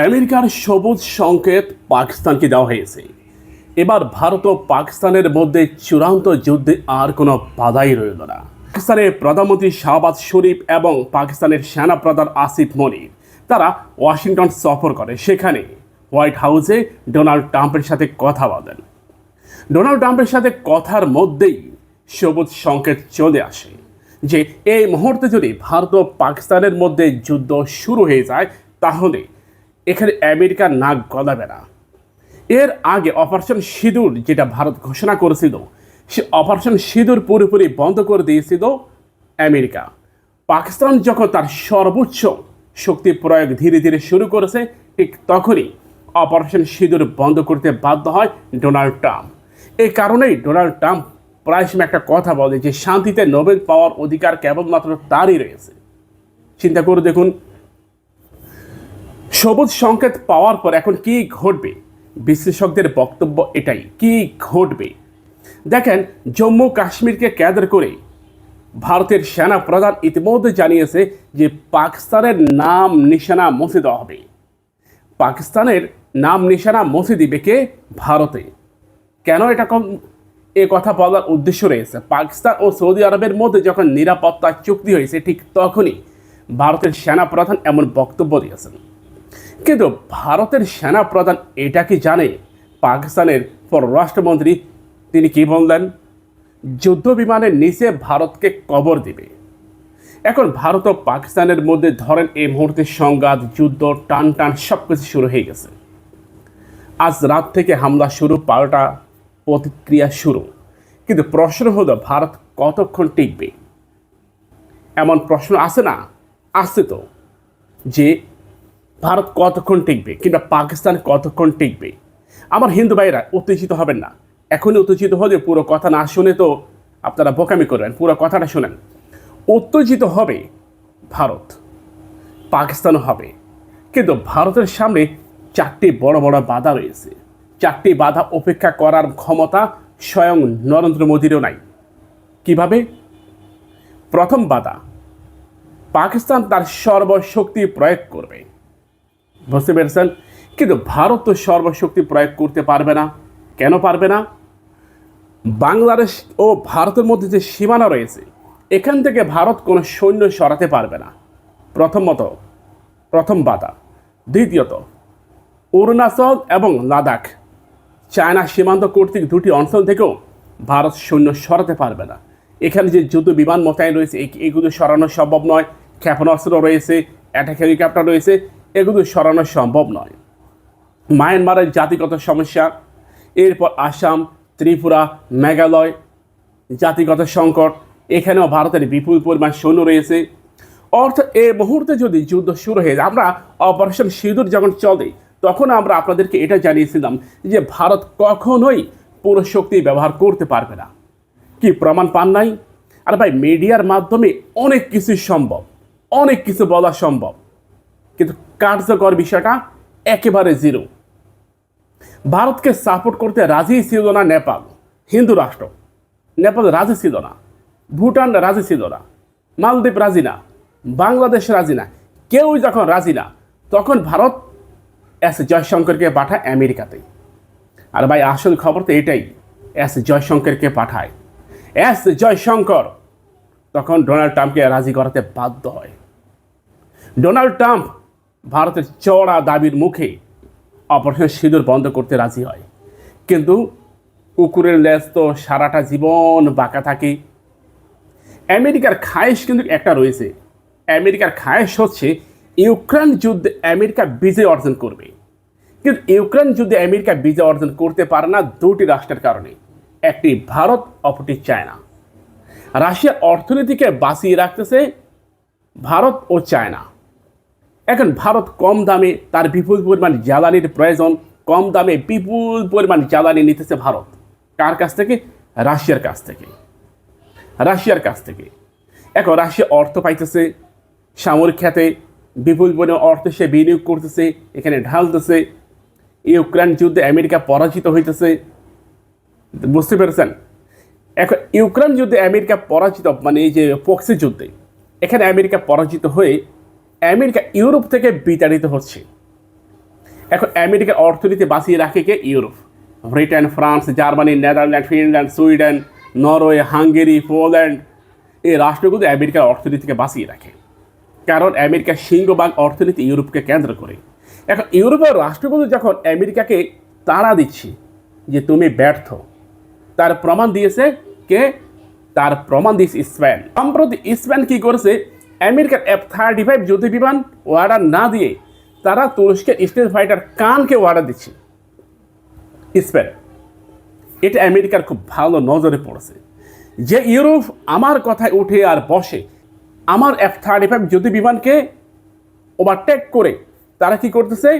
আমেরিকার সবুজ সংকেত পাকিস্তানকে দেওয়া হয়েছে। এবার ভারত ও পাকিস্তানের মধ্যে চূড়ান্ত যুদ্ধে আর কোনো বাধাই রইল না। পাকিস্তানের প্রধানমন্ত্রী শাহবাজ শরীফ এবং পাকিস্তানের সেনা প্রধান আসিফ মনির তারা ওয়াশিংটন সফর করে। সেখানে হোয়াইট হাউসে ডোনাল্ড ট্রাম্পের সাথে কথা বলেন। ডোনাল্ড ট্রাম্পের সাথে কথার মধ্যেই সবুজ সংকেত চলে আসে যে, এই মুহূর্তে যদি ভারত ও পাকিস্তানের মধ্যে যুদ্ধ শুরু হয়ে যায়, তাহলে এখানে আমেরিকার নাক গলাবে না। এর আগে অপারেশন সিঁদুর যেটা ভারত ঘোষণা করেছিল, সে অপারেশন সিঁদুর পুরোপুরি বন্ধ করে দিয়েছিল আমেরিকা। পাকিস্তান যখন তার সর্বোচ্চ শক্তি প্রয়োগ ধীরে ধীরে শুরু করেছে, ঠিক তখনই অপারেশন সিঁদুর বন্ধ করতে বাধ্য হয় ডোনাল্ড ট্রাম্প। এই কারণেই ডোনাল্ড ট্রাম্প প্রায় সময় একটা কথা বলে যে শান্তিতে নোবেল পাওয়ার অধিকার কেবলমাত্র তারই রয়েছে। চিন্তা করে দেখুন সবুজ সংকেত পাওয়ার পর এখন কি ঘটবে? বিশ্লেষকদের বক্তব্য এটাই, কি ঘটবে? দেখেন, জম্মু কাশ্মীরকে কেন্দ্র করে ভারতের সেনা প্রধান ইতিমধ্যে জানিয়েছে যে পাকিস্তানের নাম নিশানা মুছে দেওয়া হবে। পাকিস্তানের নাম নিশানা মুছে দিবে কে? ভারতে। কেন এটা এ কথা বলার উদ্দেশ্য রয়েছে। পাকিস্তান ও সৌদি আরবের মধ্যে যখন নিরাপত্তা চুক্তি হয়েছে, ঠিক তখনই ভারতের সেনা প্রধান এমন বক্তব্য দিয়েছেন। কিন্তু ভারতের সেনা প্রধান এটা কি জানে? পাকিস্তানের পররাষ্ট্রমন্ত্রী তিনি কি বললেন? যুদ্ধ বিমানের নিচে ভারতকে কবর দিবে। এখন ভারত ও পাকিস্তানের মধ্যে ধরেন এই মুহূর্তে সংঘাত, যুদ্ধ, টান টান সব কিছু শুরু হয়ে গেছে। আজ রাত থেকে হামলা শুরু, পাল্টা প্রতিক্রিয়া শুরু। কিন্তু প্রশ্ন হলো, ভারত কতক্ষণ টিকবে? এমন প্রশ্ন আছে না? আছে তো। যে ভারত কতক্ষণ টিকবে কিংবা পাকিস্তান কতক্ষণ টিকবে? আমার হিন্দু ভাইরা উত্তেজিত হবেন না। এখনই উত্তেজিত হলে পুরো কথা না শুনে তো আপনারা বোকামি করবেন, পুরো কথাটা শোনেন। উত্তেজিত হবে ভারত, পাকিস্তানও হবে। কিন্তু ভারতের সামনে চারটি বড় বড় বাধা রয়েছে। চারটি বাধা উপেক্ষা করার ক্ষমতা স্বয়ং নরেন্দ্র মোদীরও নাই। কীভাবে? প্রথম বাধা, পাকিস্তান তার সর্বশক্তি প্রয়োগ করবে। বুঝতে পেরেছেন কিন্তু ভারত তো সর্বশক্তি প্রয়োগ করতে পারবে না। কেন পারবে না? বাংলাদেশ ও ভারতের মধ্যে যে সীমানা রয়েছে, এখান থেকে ভারত কোনো সৈন্য সরাতে পারবে না। প্রথমত, প্রথম বাধা। দ্বিতীয়ত, অরুণাচল এবং লাদাখ, চায়না সীমান্ত কর্তৃক দুটি অঞ্চল থেকেও ভারত সৈন্য সরাতে পারবে না। এখানে যে যুদ্ধ বিমান মোতায়েন রয়েছে এগুলো সরানো সম্ভব নয়। ক্ষেপণাস্ত্র রয়েছে অ্যাটাক হেলিকপ্টার রয়েছে এগুলো সরানো সম্ভব নয়। মায়ানমারের জাতিগত সমস্যা, এরপর আসাম, ত্রিপুরা, মেঘালয় জাতিগত সংকট, এখানেও ভারতের বিপুল পরিমাণ সৈন্য রয়েছে। অর্থাৎ এ মুহূর্তে যদি যুদ্ধ শুরু হয়ে যায়, আমরা অপারেশন সিঁদুর যখন চলে, তখন আমরা আপনাদেরকে এটা জানিয়েছিলাম যে ভারত কখনোই পুরো শক্তি ব্যবহার করতে পারবে না। কি প্রমাণ পান নাই? আর ভাই, মিডিয়ার মাধ্যমে অনেক কিছু সম্ভব, অনেক কিছু বলা সম্ভব। কিন্তু কার্যকর বিষয়টা একেবারে জিরো। ভারতকে সাপোর্ট করতে রাজি ছিল না নেপাল, হিন্দু রাষ্ট্র। নেপাল রাজি ছিল না, ভুটান রাজি ছিল না, মালদ্বীপ রাজি না, বাংলাদেশ রাজি না, কেউ যখন রাজি না, তখন ভারত এস জয়শঙ্করকে পাঠায় আমেরিকাতে। আর ভাই, আসল খবর তো এটাই, এস জয়শঙ্করকে পাঠায়। এস জয়শঙ্কর তখন ডোনাল্ড ট্রাম্পকে রাজি করাতে বাধ্য হয়। ডোনাল্ড ট্রাম্প ভারতের চড়া দাবির মুখে অপারেশন সিঁদুর বন্ধ করতে রাজি হয়। কিন্তু কুকুরের লেজ তো সারাটা জীবন বাঁকা থাকে। আমেরিকার খায়েশ কিন্তু একটা রয়েছে। আমেরিকার খায়েশ হচ্ছে, ইউক্রেন যুদ্ধে আমেরিকা বিজয় অর্জন করবে। কিন্তু ইউক্রেন যুদ্ধে আমেরিকা বিজয় অর্জন করতে পারে না দুটি রাষ্ট্রের কারণে। একটি ভারত, অপরটি চায়না। রাশিয়ার অর্থনীতিকে বাঁচিয়ে রাখতেছে ভারত ও চায়না। এখন ভারত কম দামে তার বিপুল পরিমাণ জ্বালানির প্রয়োজন, কম দামে বিপুল পরিমাণ জ্বালানি নিতেছে ভারত। কার কাছ থেকে? রাশিয়ার কাছ থেকে। রাশিয়ার কাছ থেকে। এখন রাশিয়া অর্থ পাইতেছে, সামরিক খাতে বিপুল পরিমাণ অর্থ সে বিনিয়োগ করতেছে, এখানে ঢালতেছে। ইউক্রেন যুদ্ধে আমেরিকা পরাজিত হইতেছে। বুঝতে পেরেছেন? এখন ইউক্রেন যুদ্ধে আমেরিকা পরাজিত মানে এই যে পক্সি যুদ্ধে, এখানে আমেরিকা পরাজিত হয়ে আমেরিকা ইউরোপ থেকে বিতাড়িত হচ্ছে। এখন আমেরিকার অর্থনীতি বাঁচিয়ে রাখে কে? Europe. Britain, France, Germany, Netherland, Finland, Sweden, Norway, Hungary, Poland এই রাষ্ট্রগুলো আমেরিকার অর্থনীতিকে বাঁচিয়ে রাখে। কারণ আমেরিকার সিংহবাগ অর্থনীতি ইউরোপকে কেন্দ্র করে। এখন ইউরোপের রাষ্ট্রগুলো যখন আমেরিকাকে তাড়া দিচ্ছে যে তুমি ব্যর্থ, তার প্রমাণ দিয়েছে কে? তার প্রমাণ দিয়েছে স্পেন। সম্প্রতি স্পেন কি করেছে? আমেরিকার এফ থার্টি ফাইভ যুদ্ধ বিমান অর্ডার না দিয়ে তারা তুরস্কের স্টেট ফাইটার কানকে অর্ডার দিচ্ছে। স্পেন। এটা আমেরিকার খুব ভালো নজরে পড়েছে। যে ইউরোপ আমার কথায় উঠে আর বসে, আমার এফ থার্টি ফাইভ যুদ্ধ বিমানকে ওভারটেক করে, তারা কি করতেছে?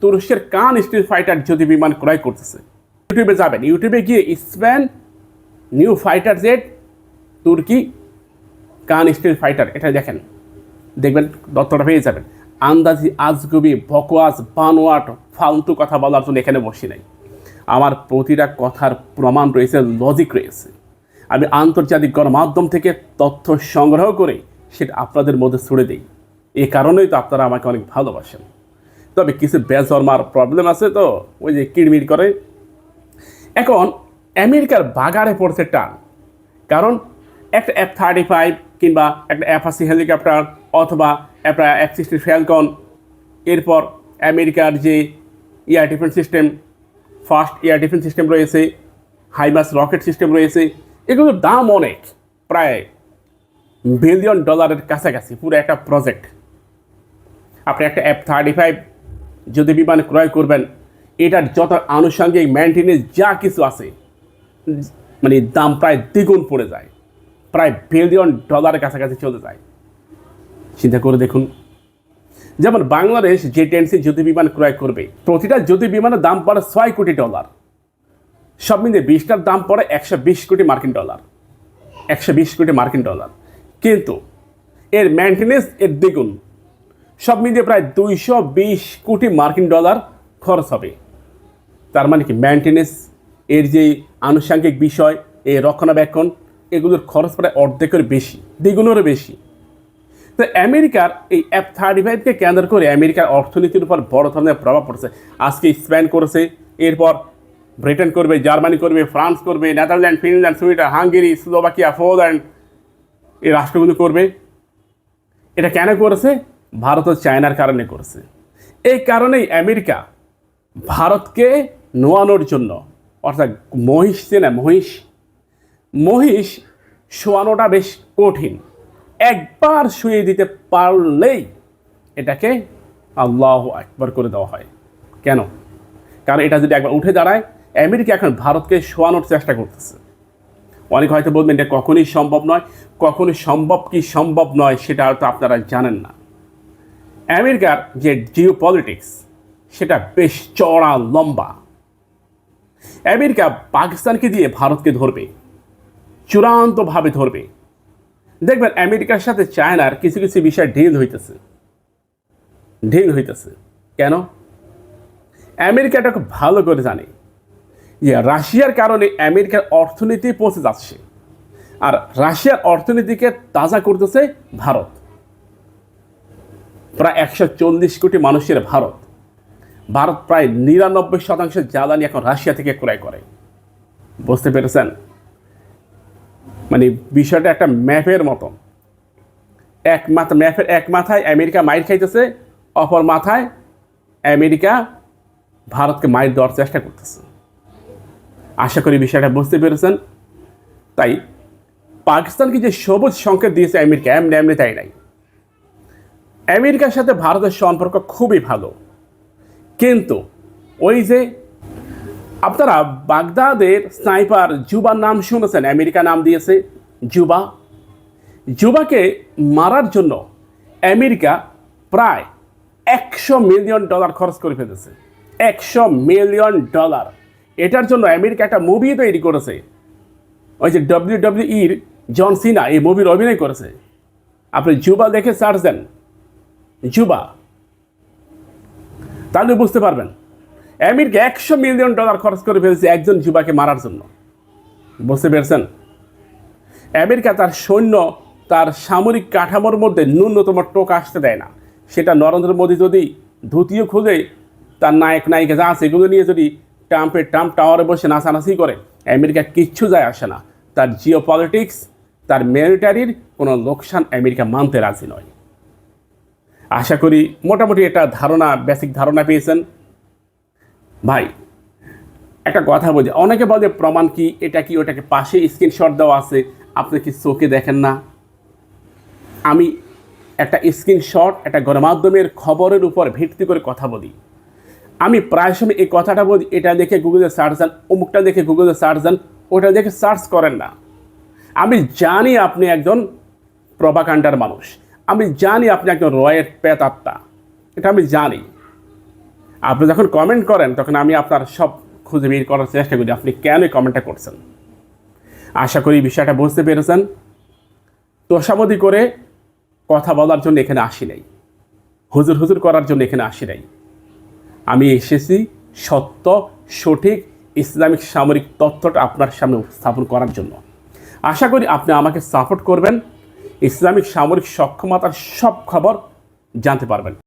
তুরস্কের কান স্টিল ফাইটার যদি বিমান ক্রয় করতেছে। ইউটিউবে যাবেন। ইউটিউবে গিয়ে স্পেন, নিউ ফাইটার জেট তুর্কি কান স্টিল ফাইটার, এটা দেখেন। দেখবেন, দত্তটা পেয়ে যাবেন। আন্দাজি আজগুবি বকওয়াজ বানোয়াট, ফালতু কথা বলার জন্য এখানে বসি নাই। আমার প্রতিটা কথার প্রমাণ রয়েছে লজিক রয়েছে। আমি আন্তর্জাতিক গণমাধ্যম থেকে তথ্য সংগ্রহ করে সেটা আপনাদের মধ্যে ছুড়ে দিই। এ কারণেই তো আপনারা আমাকে অনেক ভালোবাসেন। তবে কিছু বেজরমার প্রবলেম আছে তো, ওই যে কিড়মিড় করে। এখন, আমেরিকার বাগারে পড়ছে টান। কারণ, একটা এফ থার্টি ফাইভ কিংবা একটা অ্যাফাসি হেলিকপ্টার অথবা একটা এফ সিক্সটি ফ্যালকন এরপর আমেরিকার যে air defence system first air defence system রয়েছে হাইমাস রকেট সিস্টেম রয়েছে, এগুলোর দাম অনেক, প্রায় বিলিয়ন ডলারের কাছাকাছি, পুরো একটা প্রজেক্ট আপনি একটা এফ থার্টি ফাইভ যদি বিমান ক্রয় করবেন, এটার যত আনুষঙ্গিক মেনটেনেন্স যা কিছু আছে মানে দাম প্রায় দ্বিগুণ পড়ে যায়। প্রায় বিলিয়ন ডলারের কাছাকাছি চলে যায়। চিন্তা করে দেখুন। যেমন বাংলাদেশ যে টেন্সি যুদ্ধ বিমান ক্রয় করবে, প্রতিটা যুদ্ধ বিমানের দাম পড়ে ছয় কোটি ডলার। সব মিলিয়ে বিশটার দাম পড়ে একশো বিশ কোটি মার্কিন ডলার। একশো বিশ কোটি মার্কিন ডলার। কিন্তু এর মেনটেনেন্স এর দ্বিগুণ। সব মিলিয়ে প্রায় দুইশো বিশ কোটি মার্কিন ডলার খরচ হবে। তার মানে কি মেনটেনেন্স এর যে আনুষঙ্গিক বিষয়, এই রক্ষণাবেক্ষণ এগুলোর খরচ প্রায় অর্ধেকের বেশি, দ্বিগুণেরও বেশি। তো আমেরিকার এই এফ থার্টি ফাইভকে কেন্দ্র করে আমেরিকার অর্থনীতির উপর বড় ধরনের প্রভাব পড়ছে। আজকে স্পেন করেছে, এরপর ব্রিটেন করবে, জার্মানি করবে, ফ্রান্স করবে, Netherland, Finland, Sweden, Hungary, Slovakia, Poland এই রাষ্ট্রগুলো করবে। এটা কেন করেছে? ভারত ও চায়নার কারণে করেছে। এই কারণেই আমেরিকা ভারতকে নোয়ানোর জন্য, অর্থাৎ মহিষ চেনা মহিষ মহিষ শোয়ানোটা বেশ কঠিন। একবার শুয়ে দিতে পারলেই এটাকে আল্লাহ একবার করে দেওয়া হয়। কেন? কারণ এটা যদি একবার উঠে দাঁড়ায়, আমেরিকা এখন ভারতকে শোয়ানোর চেষ্টা করতেছে। অনেক হয়তো বলবেন এটা কখনই সম্ভব নয়। কখনই সম্ভব কি সম্ভব নয় সেটা হয়তো আপনারা জানেন না। আমেরিকার যে জিও পলিটিক্স সেটা বেশ চড়া লম্বা। আমেরিকা পাকিস্তানকে দিয়ে ভারতকে ধরবে। চূড়ান্তভাবে ধরবে। দেখবেন, আমেরিকার সাথে চায়নার কিছু কিছু বিষয় ঢিল হইতেছে। ঢিল হইতেছে। কেন? আমেরিকাটা খুব ভালো করে জানে। যে রাশিয়ার কারণে আমেরিকার অর্থনীতি পৌঁছে যাচ্ছে। আর রাশিয়ার অর্থনীতিকে তাজা করতেছে ভারত। প্রায় একশো চল্লিশ কোটি মানুষের ভারত। ভারত প্রায় নিরানব্বই শতাংশ জ্বালানি এখন রাশিয়া থেকে ক্রয় করে। বুঝতে পেরেছেন? মানে বিষয়টা একটা ম্যাপের মতন এক মাথা, ম্যাপের এক মাথায় আমেরিকা মাইর খাইতেছে, অপর মাথায় আমেরিকা ভারতকে মাইর দেওয়ার চেষ্টা করতেছে। আশা করি বিষয়টা বুঝতে পেরেছেন। তাই পাকিস্তানকে যে সবুজ সংকেত দিয়েছে আমেরিকা, এমনি এমনি তাই নাই। আমেরিকার সাথে ভারতের সম্পর্ক খুবই ভালো। কিন্তু ওই যে আপনারা বাগদাদের স্নাইপার জুবার নাম শুনেছেন, আমেরিকা নাম দিয়েছে জুবা। জুবাকে মারার জন্য আমেরিকা প্রায় একশো মিলিয়ন ডলার খরচ করে ফেলেছে। একশো মিলিয়ন ডলার। এটার জন্য আমেরিকা একটা মুভি তৈরি করেছে। ওই যে ডব্লিউ ডব্লিউ ইর জন সিনা এই মুভির অভিনয় করেছে। আপনি জুবা দেখে সার্চ দেন। জুবা। তাহলে বুঝতে পারবেন। আমেরিকা একশো মিলিয়ন ডলার খরচ করে ফেলেছে একজন যুবাকে মারার জন্য। বুঝতে পেরেছেন? আমেরিকা তার সৈন্য, তার সামরিক কাঠামোর মধ্যে ন্যূনতম টোক আসতে দেয় না। সেটা নরেন্দ্র মোদী যদি ধুতিও খুলে তার নায়ক, নায়িকা যা আছে এগুলো নিয়ে যদি ট্রাম্পের ট্রাম্প টাওয়ারে বসে নাচানাচি করে, আমেরিকা কিচ্ছু যায় আসে না। তার জিও পলিটিক্স তার মিলিটারির কোনো লোকসান আমেরিকা মানতে রাজি নয়। আশা করি মোটামুটি একটা ধারণা, বেসিক ধারণা পেয়েছেন। ভাই, একটা কথা বলছি অনেকে বলে প্রমাণ কি, এটা কি, ওটাকে পাশে স্ক্রিনশট দেওয়া আছে, আপনি কি চোখে দেখেন না? আমি একটা স্ক্রিনশট একটা গণমাধ্যমের খবরের উপর ভিত্তি করে কথা বলি। আমি প্রায় সময় এই কথাটা বলি, এটা দেখে গুগলে সার্চ দেন, অমুকটা দেখে গুগলে সার্চ দেন, ওটা দেখে সার্চ করেন না। আমি জানি আপনি একজন প্রভাকাণ্ডার মানুষ। আমি জানি আপনি একজন রয়ের পেতাত্মা এটা আমি জানি। আপনি যখন কমেন্ট করেন, তখন আমি আপনার সব খুঁজে বের করার চেষ্টা করি, আপনি কেন কমেন্টটা করছেন? আশা করি বিষয়টা বুঝতে পেরেছেন। তোষামতি করে কথা বলার জন্য এখানে আসি নাই। হুজুর হুজুর করার জন্য এখানে আসি নাই। আমি এসেছি সত্য, সঠিক, ইসলামিক, সামরিক তথ্যটা আপনার সামনে উপস্থাপন করার জন্য। আশা করি আপনি আমাকে সাপোর্ট করবেন। ইসলামিক, সামরিক সক্ষমতার সব খবর জানতে পারবেন।